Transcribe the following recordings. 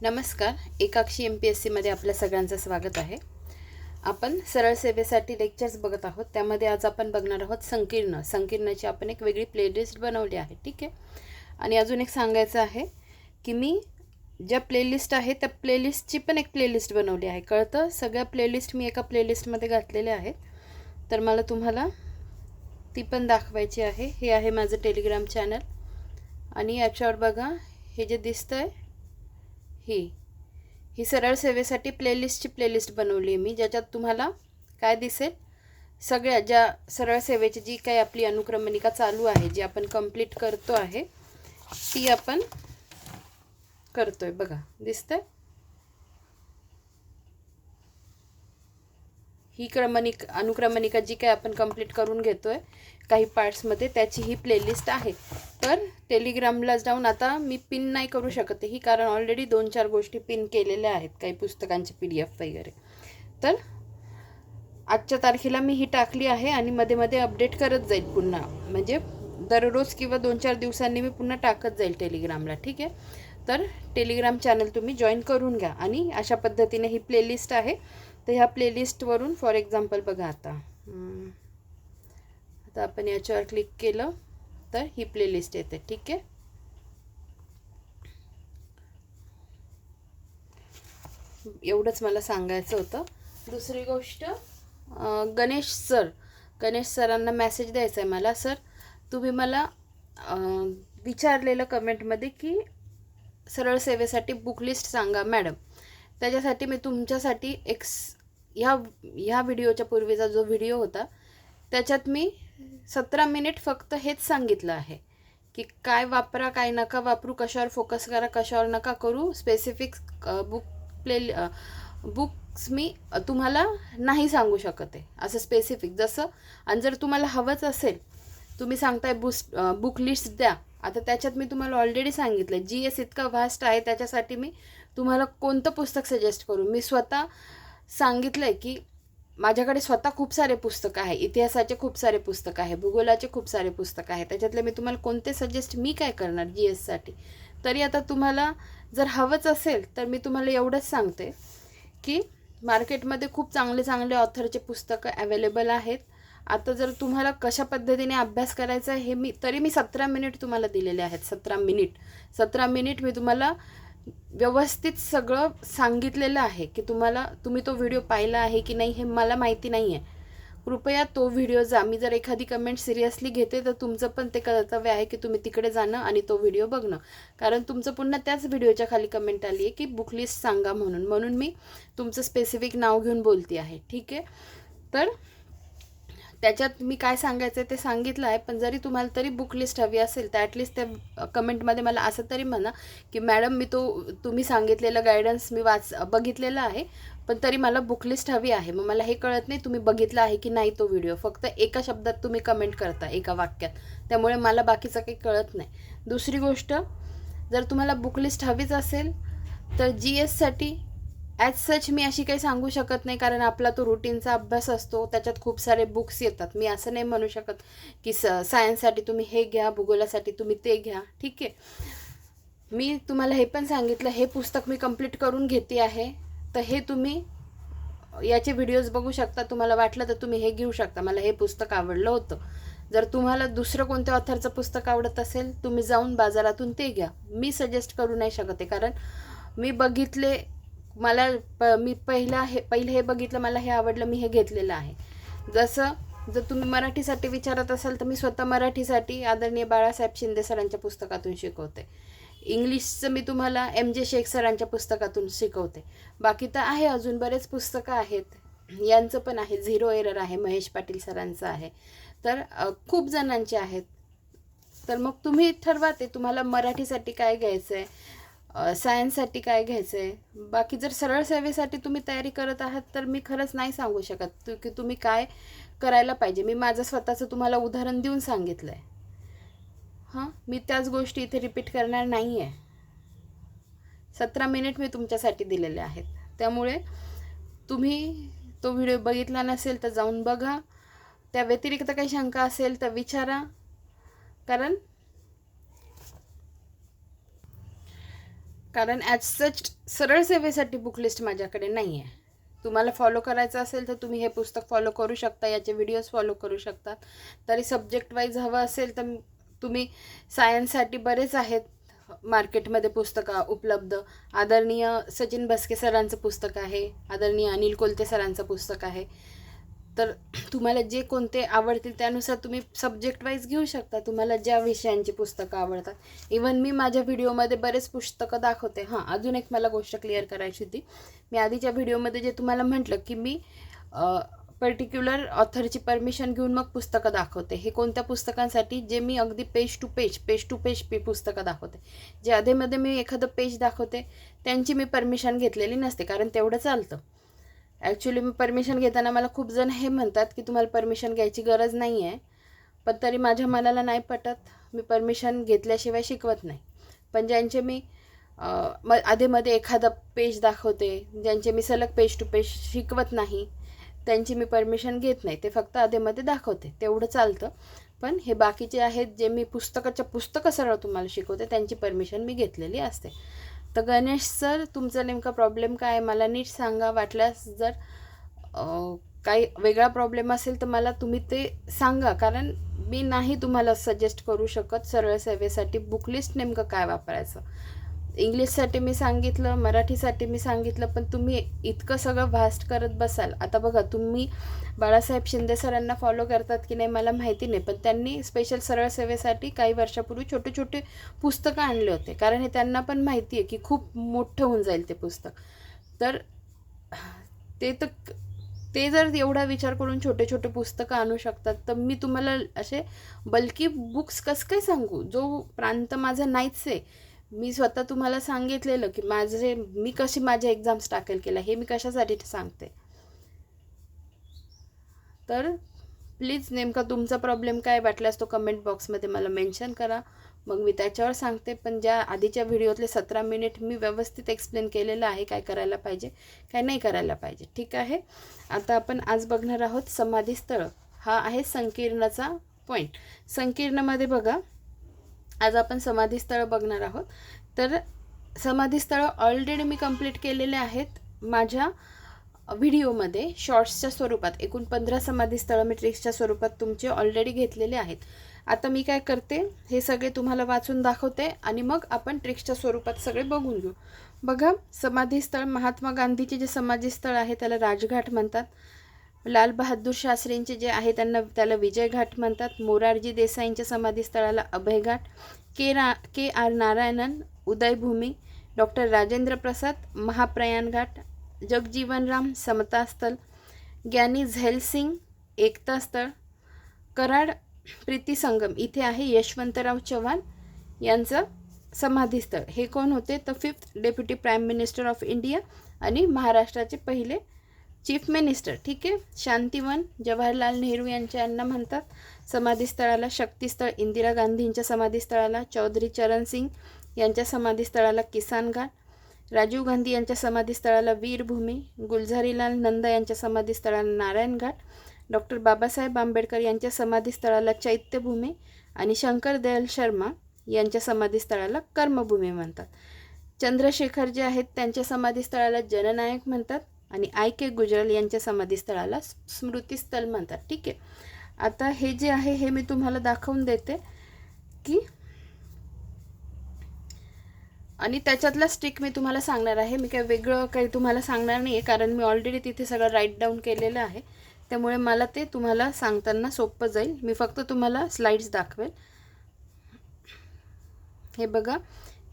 नमस्कार एकाक्षी M P S सीमध्ये आपल्या सगळ्यांचं स्वागत आहे. आपण सरळ सेवेसाठी लेक्चर्स बघत आहोत. त्यामध्ये आज आपण बघणार आहोत संकीर्ण. संकीर्णाची आपण एक वेगळी प्लेलिस्ट बनवली आहे ठीक आहे? आणि अजून एक सांगायचं आहे की मी ज्या प्लेलिस्ट आहे त्या प्लेलिस्टची पण एक प्लेलिस्ट बनवली आहे. कळतं? सगळ्या प्लेलिस्ट मी एका प्लेलिस्टमध्ये घातलेल्या आहेत. तर मला तुम्हाला ती पण दाखवायची आहे. हे आहे माझं टेलिग्राम चॅनल आणि याच्यावर बघा हे जे दिसतं आहे ही. ही सरळ सेवेसाठी प्लेलिस्टची प्लेलिस्ट बनवली आहे मी ज्याच्यात तुम्हाला काय दिसेल? सगळ्या ज्या सरळ सेवेची जी काही आपली अनुक्रमणिका चालू आहे जी आपण कंप्लीट करतो आहे ती आपण करतो आहे बघा दिसतंय? ही क्रमणिक अनुक्रमणिका जी काही आपण कंप्लीट करून घेतो आहे काही पार्ट्समध्ये त्याची ही प्लेलिस्ट आहे. तर टेलिग्रामला जाऊन आता मी पिन नाही करू शकत ही कारण ऑलरेडी दोन चार गोष्टी पिन केलेल्या आहेत काही पुस्तकांचे पी डी एफ वगैरे. तर आजच्या तारखेला मी ही टाकली आहे आणि मध्ये मध्ये अपडेट करत जाईल पुन्हा. म्हणजे दररोज किंवा दोन चार दिवसांनी मी पुन्हा टाकत जाईल टेलिग्रामला ठीक आहे? तर टेलिग्राम चॅनल तुम्ही जॉईन करून घ्या. आणि अशा पद्धतीने ही प्लेलिस्ट आहे. तर ह्या प्लेलिस्टवरून फॉर एक्झाम्पल बघा आता. आता आपण याच्यावर क्लिक केलं तर ही प्लेलिस्ट येते ठीक आहे? एवढंच मला सांगायचं होतं. दुसरी गोष्ट गणेश सर. गणेश सरांना मेसेज द्यायचा आहे मला. सर तुम्ही मला विचारलेलं कमेंटमध्ये की सरळ सेवेसाठी बुक लिस्ट सांगा मॅडम त्याच्यासाठी मी तुमच्यासाठी एक ह्या ह्या व्हिडिओच्या पूर्वीचा जो व्हिडिओ होता त्याच्यात मी सतरा मिनिट फक्त हेच सांगितलं आहे की काय वापरा काय नका वापरू कशावर फोकस करा कशावर नका करू स्पेसिफिक बुक प्ले बुक्स मी तुम्हाला नाही सांगू शकत आहे असं स्पेसिफिक जसं आणि जर तुम्हाला हवंच असेल तुम्ही सांगताय बुस बुक लिस्ट द्या आता त्याच्यात मी तुम्हाला ऑलरेडी सांगितलं जी एस इतका व्हास्ट आहे त्याच्यासाठी मी तुम्हाला कोणतं पुस्तक सजेस्ट करू? मी स्वतः सांगितलं आहे की माझ्याकडे स्वतः खूप सारे पुस्तकं आहे इतिहासाचे खूप सारे पुस्तकं आहे भूगोलाचे खूप सारे पुस्तकं आहे. त्याच्यातले मी तुम्हाला कोणते सजेस्ट मी काय करणार जी एससाठी तरी आता तुम्हाला जर हवंच असेल तर मी तुम्हाला एवढंच सांगते की मार्केटमध्ये खूप चांगले चांगले ऑथरचे पुस्तकं अवेलेबल आहेत. आता जर तुम्हाला कशा पद्धतीने अभ्यास करायचा आहे हे मी तरी मी सतरा मिनिट तुम्हाला दिलेले आहेत सतरा मिनिट सतरा मिनिट मी तुम्हाला व्यवस्थित सगळं सांगितलेलं आहे की तुम्हाला तुम्ही तो व्हिडिओ पाहिला आहे की नाही हे मला माहिती नाही आहे कृपया तो व्हिडिओ जा. मी जर एखादी कमेंट सिरियसली घेते तर तुमचं पण ते कर्तव्य आहे की तुम्ही तिकडे जाणं आणि तो व्हिडिओ बघणं. कारण तुमचं पुन्हा त्याच व्हिडिओच्या खाली कमेंट आली आहे की बुक लिस्ट सांगा म्हणून. म्हणून मी तुमचं स्पेसिफिक नाव घेऊन बोलते आहे. ठीक आहे? तर त्याच्यात मी काय सांगायचं आहे ते सांगितलं आहे पण जरी तुम्हाला तरी बुक लिस्ट हवी असेल तर ॲटलिस्ट त्या कमेंटमध्ये मला असं तरी म्हणा की मॅडम मी तो तुम्ही सांगितलेलं गायडन्स मी वाच बघितलेलं आहे पण तरी मला बुक लिस्ट हवी आहे. मग मला हे कळत नाही तुम्ही बघितलं आहे की नाही तो व्हिडिओ फक्त एका शब्दात तुम्ही कमेंट करता एका वाक्यात. त्यामुळे मला बाकीचं काही कळत नाही. दुसरी गोष्ट जर तुम्हाला बुक लिस्ट हवीच असेल तर जी एससाठी ॲज सच मी अशी काही सांगू शकत नाही कारण आपला तो रुटीनचा अभ्यास असतो त्याच्यात खूप सारे बुक्स येतात. मी असं नाही म्हणू शकत की स सायन्ससाठी तुम्ही हे घ्या भूगोलासाठी तुम्ही ते घ्या. ठीक आहे? मी तुम्हाला हे पण सांगितलं हे पुस्तक मी कंप्लीट करून घेते आहे. तर हे तुम्ही याचे व्हिडिओज बघू शकता. तुम्हाला वाटलं तर तुम्ही हे घेऊ शकता. मला हे पुस्तक आवडलं होतं. जर तुम्हाला दुसरं कोणत्या ऑथरचं पुस्तक आवडत असेल तुम्ही जाऊन बाजारातून ते घ्या. मी सजेस्ट करू नाही शकत कारण मी बघितले मला प मी पहिला हे पहिले हे बघितलं मला हे आवडलं मी हे घेतलेलं आहे. जसं जर तुम्ही मराठीसाठी विचारत असाल तर मी स्वतः मराठीसाठी आदरणीय बाळासाहेब शिंदे सरांच्या पुस्तकातून शिकवते. इंग्लिशचं मी तुम्हाला एम जे शेख सरांच्या पुस्तकातून शिकवते. बाकी तर आहे अजून बरेच पुस्तकं आहेत. यांचं पण आहे झिरो एरर आहे महेश पाटील सरांचं आहे. तर खूप जणांचे आहेत. तर मग तुम्ही ठरवा ते तुम्हाला मराठीसाठी काय घ्यायचं आहे सायन्ससाठी काय घ्यायचं आहे बाकी जर सरळ सेवेसाठी तुम्ही तयारी करत आहात तर मी खरंच नाही सांगू शकत की तुम्ही काय करायला पाहिजे. मी माझं स्वतःचं तुम्हाला उदाहरण देऊन सांगितलं आहे हां? मी त्याच गोष्टी इथे रिपीट करणार नाही आहे सतरा मिनिट मी तुमच्यासाठी दिलेले आहेत. त्यामुळे तुम्ही तो व्हिडिओ बघितला नसेल तर जाऊन बघा. त्या व्यतिरिक्त काही शंका असेल तर विचारा. कारण कारण ॲज सच सरळ सेवेसाठी बुक लिस्ट माझ्याकडे नाही आहे तुम्हाला फॉलो करायचं असेल तर तुम्ही हे पुस्तक फॉलो करू शकता याचे व्हिडिओज फॉलो करू शकता. तरी सब्जेक्ट वाईज हवं असेल तर तुम्ही सायन्ससाठी बरेच आहेत. मार्केटमध्ये पुस्तकं उपलब्ध. आदरणीय सचिन बस्के सरांचं पुस्तक आहे. आदरणीय अनिल कोलते सरांचं पुस्तक आहे. तर तुम्हाला जे कोणते आवडतील त्यानुसार तुम्ही सब्जेक्ट वाईज घेऊ शकता. तुम्हाला ज्या विषयांची पुस्तकं आवडतात. इवन मी माझ्या व्हिडिओमध्ये बरेच पुस्तकं दाखवते. हां अजून एक मला गोष्ट क्लिअर करायची होती. मी आधीच्या व्हिडिओमध्ये जे तुम्हाला म्हटलं की मी पर्टिक्युलर ऑथरची परमिशन घेऊन मग पुस्तकं दाखवते. हे कोणत्या पुस्तकांसाठी? जे मी अगदी page to page page to page P पुस्तकं दाखवते. जे अधेमध्ये मी एखादं पेज दाखवते त्यांची मी परमिशन घेतलेली नसते कारण तेवढं चालतं. ॲक्च्युली मी परमिशन घेताना मला खूप जण हे म्हणतात की तुम्हाला परमिशन घ्यायची गरज नाही आहे पण तरी माझ्या मनाला नाही पटत. मी परमिशन घेतल्याशिवाय शिकवत नाही. पण ज्यांचे मी म आधेमध्ये एखादा पेज दाखवते ज्यांचे मी सलग पेज टू पेज शिकवत नाही त्यांची मी परमिशन घेत नाही. ते फक्त आधेमध्ये दाखवते. तेवढं चालतं. पण हे बाकीचे आहेत जे मी पुस्तकाच्या पुस्तकं सरळ तुम्हाला शिकवते त्यांची परमिशन मी घेतलेली असते. तर गणेश सर तुमचा नेमका प्रॉब्लेम काय आहे? मला नीट सांगा. वाटल्यास जर काही वेगळा प्रॉब्लेम असेल तर मला तुम्ही ते सांगा. कारण मी नाही तुम्हाला सजेस्ट करू शकत सरळ सेवेसाठी. बुकलिस्ट नेमकं काय वापरायचं? इंग्लिशसाठी मी सांगितलं मराठीसाठी मी सांगितलं पण तुम्ही इतकं सगळं व्हास्ट करत बसाल. आता बघा तुम्ही बाळासाहेब शिंदे सरांना फॉलो करतात की नाही मला माहिती नाही पण त्यांनी स्पेशल सरळ सेवेसाठी काही वर्षापूर्वी छोटे छोटे पुस्तकं आणले होते. कारण हे त्यांना पण माहिती आहे की खूप मोठं होऊन जाईल ते पुस्तक. तर ते तर ते जर एवढा विचार करून छोटे छोटे पुस्तकं आणू शकतात तर मी तुम्हाला असे बल्की बुक्स कसं काय सांगू? जो प्रांत माझा नाहीच आहे. मी स्वतः तुम्हाला सांगितलेलं की माझे मी कशी माझ्या एक्झाम्स टाकेल केला हे मी कशासाठी सांगते? तर प्लीज नेमका तुमचा प्रॉब्लेम काय वाटल्यास तो कमेंट बॉक्समध्ये मला मेन्शन करा. मग मी त्याच्यावर सांगते पण ज्या आधीच्या व्हिडिओतले सतरा मिनिट मी व्यवस्थित एक्सप्लेन केलेलं आहे काय करायला पाहिजे काय नाही करायला पाहिजे. ठीक आहे? आता आपण आज बघणार आहोत समाधीस्थळ हा आहे संकीर्णाचा पॉईंट संकीर्णमध्ये बघा. आज आपण समाधीस्थळं बघणार आहोत. तर समाधीस्थळं ऑलरेडी मी कंप्लीट केलेले आहेत माझ्या व्हिडिओमध्ये शॉर्ट्सच्या स्वरूपात. एकूण पंधरा समाधीस्थळं मी ट्रिक्सच्या स्वरूपात तुमचे ऑलरेडी घेतलेले आहेत. आता मी काय करते हे सगळे तुम्हाला वाचून दाखवते आणि मग आपण ट्रिक्सच्या स्वरूपात सगळे बघून घेऊ. बघा समाधीस्थळ महात्मा गांधीचे जे समाधीस्थळ आहे त्याला राजघाट म्हणतात. लाल बहादूर शास्त्रींचे जे आहे त्यांना त्याला विजय घाट म्हणतात. मोरारजी देसाईंच्या समाधीस्थळाला अभयघाट के रा K R Narayanan Uday Bhumi doctor Rajendra Prasad Mahaprayan Ghat Jagjivan Ram Samata Sthal Giani Zail Singh Ekta स्थळ कराड प्रीती संगम इथे आहे यशवंतराव चव्हाण यांचं समाधीस्थळ. हे कोण होते? तर fifth deputy prime minister of India आणि महाराष्ट्राचे पहिले चीफ मिनिस्टर ठीक आहे? शांतीवन जवाहरलाल नेहरू यांच्या यांना म्हणतात समाधीस्थळाला शक्तीस्थळ इंदिरा गांधींच्या समाधीस्थळाला चौधरी चरण सिंग यांच्या समाधीस्थळाला किसान घाट राजीव गांधी यांच्या समाधीस्थळाला वीरभूमी गुलझारीलाल नंदा यांच्या समाधीस्थळाला नारायण घाट डॉक्टर बाबासाहेब आंबेडकर यांच्या समाधीस्थळाला चैत्यभूमी आणि शंकर दयाल शर्मा यांच्या समाधीस्थळाला कर्मभूमी म्हणतात. चंद्रशेखर जे आहेत त्यांच्या समाधीस्थळाला जननायक म्हणतात. आणि आय के गुजराल यांच्या समाधीस्थळाला स्मृतीस्थल म्हणतात. ठीक आहे? आता हे जे आहे हे मी तुम्हाला दाखवून देते की आणि त्याच्यातला स्टिक मी तुम्हाला सांगणार आहे. मी काय वेगळं काही तुम्हाला सांगणार नाही आहे कारण मी ऑलरेडी तिथे सगळं राईट डाऊन केलेलं आहे. त्यामुळे मला ते तुम्हाला सांगताना सोपं जाईल. मी फक्त तुम्हाला स्लाईड्स दाखवेल. हे बघा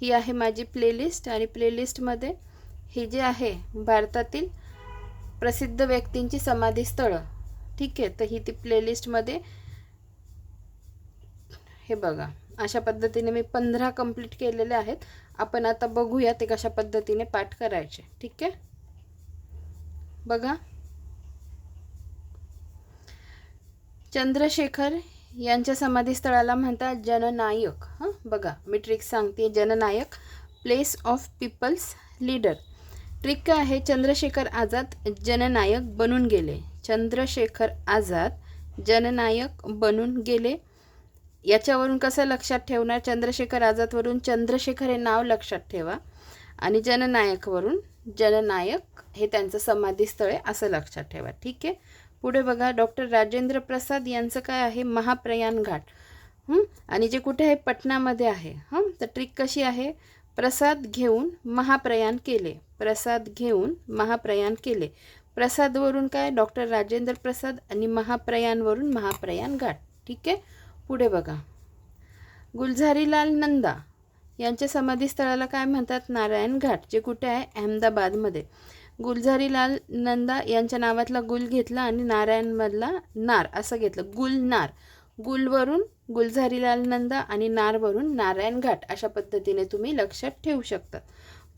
ही आहे माझी प्लेलिस्ट आणि प्लेलिस्टमध्ये हे जे आहे भारतातील प्रसिद्ध व्यक्तींची समाधीस्थळं. ठीक आहे तर ही ती प्लेलिस्टमध्ये हे बघा. अशा पद्धतीने मी पंधरा कंप्लीट केलेले आहेत. आपण आता बघूया ते कशा पद्धतीने पाठ करायचे. ठीक आहे? बघा. चंद्रशेखर यांच्या समाधीस्थळाला म्हणतात जननायक. हां बघा मी ट्रिक सांगते. Jannayak place of people's leader trick काय आहे चंद्रशेखर आझाद जननायक बनून गेले. चंद्रशेखर आझाद जननायक बनून गेले. याच्यावरून कसं लक्षात ठेवणार? चंद्रशेखर आझादवरून चंद्रशेखर हे नाव लक्षात ठेवा आणि जननायकवरून जननायक हे त्यांचं समाधीस्थळ आहे असं लक्षात ठेवा. ठीक आहे? पुढे बघा डॉक्टर राजेंद्र प्रसाद यांचं काय आहे? महाप्रयाण घाट. आणि जे कुठे आहे? पटनामध्ये आहे. हं? तर ट्रिक कशी आहे? प्रसाद घेऊन महाप्रयाण केले. प्रसाद घेऊन महाप्रयाण केले. प्रसादवरून काय? डॉक्टर राजेंद्र प्रसाद आणि महाप्रयाणवरून महाप्रयाण घाट. ठीक आहे? पुढे बघा. गुलझारीलाल नंदा यांच्या समाधीस्थळाला काय म्हणतात? नारायण घाट जे कुठे आहे? अहमदाबादमध्ये. गुलझारीलाल नंदा यांच्या नावातला गुल घेतला आणि नारायणमधला नार असं घेतलं. गुलनार. गुलवरून गुलझारीलाल नंदा आणि नारवरून नारायण घाट अशा पद्धतीने तुम्ही लक्षात ठेवू शकता.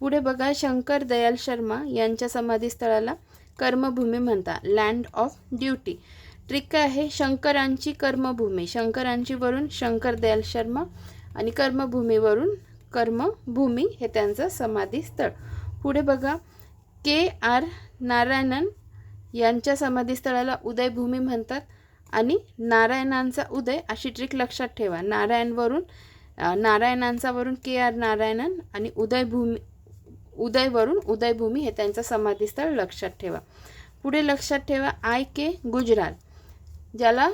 पुढे बघा शंकर दयाल शर्मा यांच्या समाधीस्थळाला कर्मभूमी म्हणता लँड ऑफ ड्युटी ट्रिक काय आहे? शंकरांची कर्मभूमी. शंकरांची वरून शंकर दयाल शर्मा आणि कर्मभूमीवरून कर्मभूमी हे त्यांचं समाधीस्थळ. पुढे बघा के आर नारायणन यांच्या समाधीस्थळाला उदयभूमी म्हणतात. आणि नारायणांचा उदय अशी ट्रिक लक्षात ठेवा. नारायणवरून नारायणांचावरून नारायणांचा वरून के आर नारायणन आणि उदयभूमी उदयवरून उदयभूमी हे त्यांचं समाधीस्थळ लक्षात ठेवा. पुढे लक्षात ठेवा आय के गुजराल ज्याला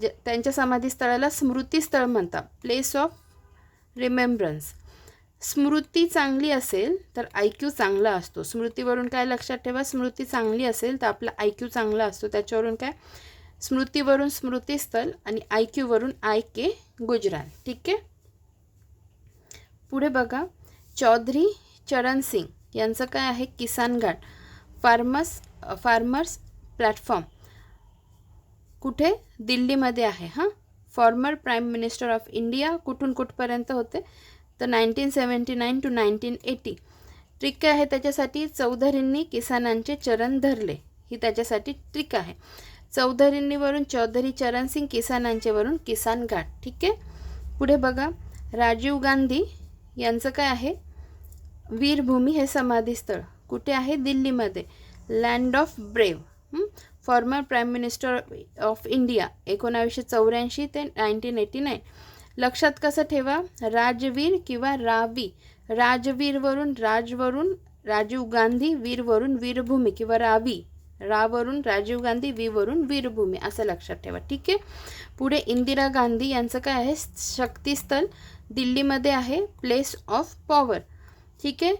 ज त्यांच्या समाधीस्थळाला स्मृतीस्थळ म्हणतात. प्लेस ऑफ रिमेंब्रन्स स्मृती चांगली असेल तर आय क्यू चांगला असतो. स्मृतीवरून काय लक्षात ठेवा? स्मृती चांगली असेल तर आपला आय क्यू चांगला असतो. त्याच्यावरून काय? स्मृतीवरून स्मृतीस्थल आणि आय क्यूवरून आय के गुजराल ठीक आहे? पुढे बघा. चौधरी चरण सिंग यांचं काय आहे? Kisan Ghat. Farmers farmers platform. कुठे? दिल्लीमध्ये आहे हां? Former prime minister of India कुठून कुठपर्यंत होते? तर nineteen seventy nine to nineteen eighty. Trick आहे त्याच्यासाठी? चौधरींनी किसानांचे चरण धरले. ही त्याच्यासाठी ट्रिक आहे. चौधरींनीवरून चौधरी चरण सिंग किसानांचेवरून किसान घाट. ठीक आहे? पुढे बघा. राजीव गांधी यांचं काय आहे? वीरभूमी हे समाधीस्थळ. कुठे आहे? दिल्लीमध्ये. Land of brave former prime minister of India एकोणावीसशे चौऱ्याऐंशी ते नाईन्टीन एटी नाईन लक्षात कसं ठेवा? राजवीर किंवा रावी. राजवीरवरून राजवरून राजीव गांधी वीरवरून वीरभूमी किंवा रावी. रावरून राजीव गांधी वीवरून वीरभूमी असं लक्षात ठेवा. ठीक आहे? पुढे इंदिरा गांधी यांचं काय आहे? शक्तिस्थल दिल्लीमध्ये आहे प्लेस ऑफ पॉवर ठीक आहे?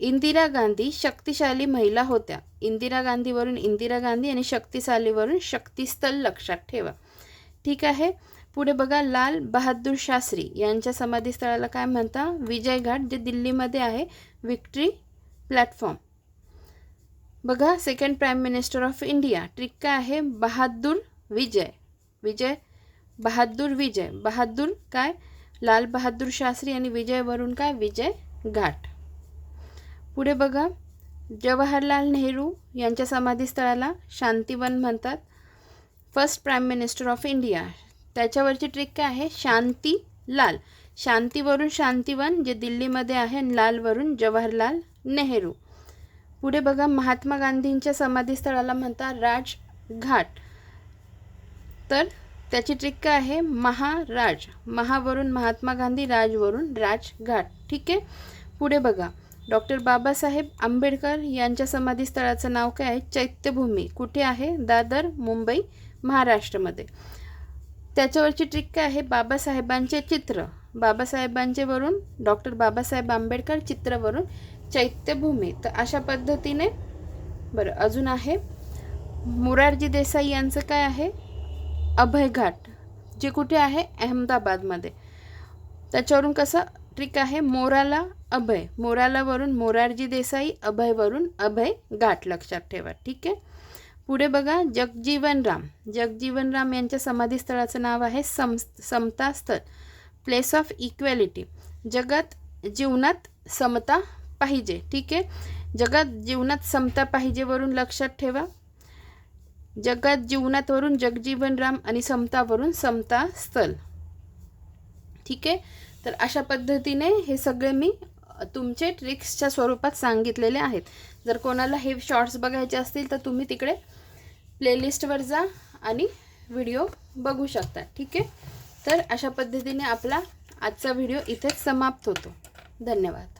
इंदिरा गांधी शक्तिशाली महिला होत्या. इंदिरा गांधीवरून इंदिरा गांधी आणि शक्तिशालीवरून शक्तिस्थल लक्षात ठेवा. ठीक आहे? पुढे बघा लाल बहादूर शास्त्री यांच्या समाधीस्थळाला काय म्हणता? विजय घाट जे दिल्लीमध्ये आहे विक्ट्री प्लॅटफॉर्म. बघा second prime minister of India trick काय आहे? बहादूर विजय. विजय बहादूर विजय. बहादूर काय? लाल बहादूर शास्त्री आणि विजयवरून काय? विजय घाट. पुढे बघा जवाहरलाल नेहरू यांच्या समाधीस्थळाला शांतीवन म्हणतात. First prime minister of India त्याच्यावरची trick काय आहे? शांती लाल शांतीवरून शांतीवन जे दिल्लीमध्ये आहे लालवरून जवाहरलाल नेहरू. पुढे बघा महात्मा गांधींच्या समाधीस्थळाला म्हणतात राजघाट. तर त्याची ट्रिक काय आहे? महाराज. महावरून महात्मा गांधी राजवरून राजघाट. ठीक आहे? पुढे बघा. डॉक्टर बाबासाहेब आंबेडकर यांच्या समाधीस्थळाचं नाव काय आहे? चैत्यभूमी. कुठे आहे? दादर मुंबई महाराष्ट्रमध्ये. त्याच्यावरची ट्रिक काय आहे? बाबासाहेबांचे चित्र. बाबासाहेबांचे वरून डॉक्टर बाबासाहेब आंबेडकर चित्रवरून चैत्यभूमी. तर अशा पद्धतीने बरं अजून आहे. मोरारजी देसाई यांचं काय आहे? अभयघाट जे कुठे आहे? अहमदाबादमध्ये. त्याच्यावरून कसं ट्रिक आहे? मोराला अभय. मोरालावरून मोरारजी देसाई अभयवरून अभय घाट लक्षात ठेवा. ठीक आहे? पुढे बघा जगजीवन राम. जगजीवन राम यांच्या समाधीस्थळाचं नाव आहे सम समता स्थळ प्लेस ऑफ इक्वॅलिटी जगात जीवनात समता पाहिजे ठीक आहे? जगात जीवनात समता पाहिजे वरून लक्षात ठेवा. जगात जीवनात वरून जगजीवन राम आणि समतावरून समता स्थल. ठीक आहे? तर अशा पद्धतीने हे सगळे मी तुमचे ट्रिक्सच्या स्वरूपात सांगितलेले आहेत. जर कोणाला हे शॉर्ट्स बघायचे असतील तर तुम्ही तिकडे प्लेलिस्टवर जा आणि व्हिडिओ बघू शकता ठीक आहे? तर अशा पद्धतीने आपला आजचा व्हिडिओ इथेच समाप्त होतो. धन्यवाद.